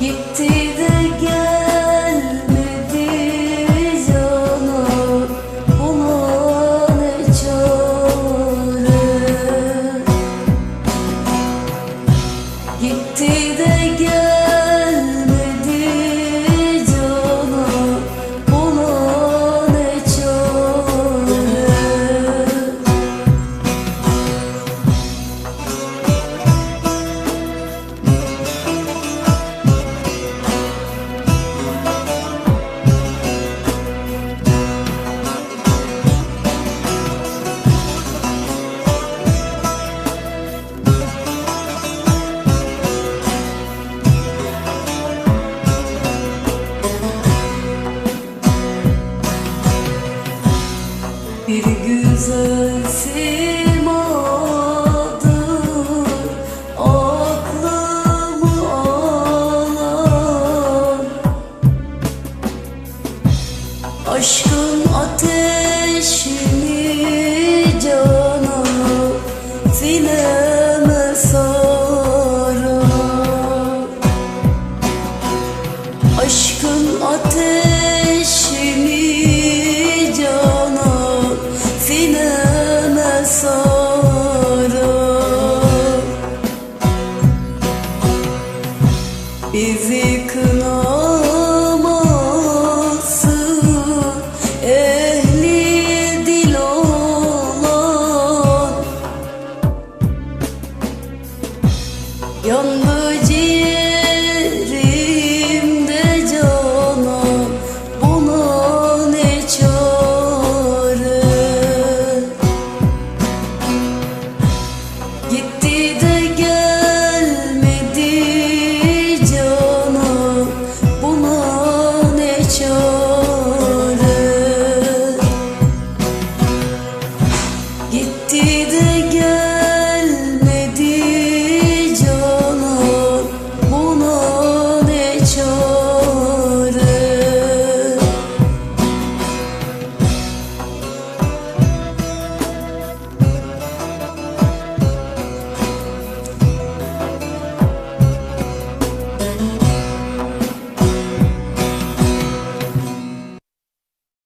Gitti de gel. Aşkın ateşini cana sineme sarar Aşkın ateşini cana sineme sarar Bizi kınamasın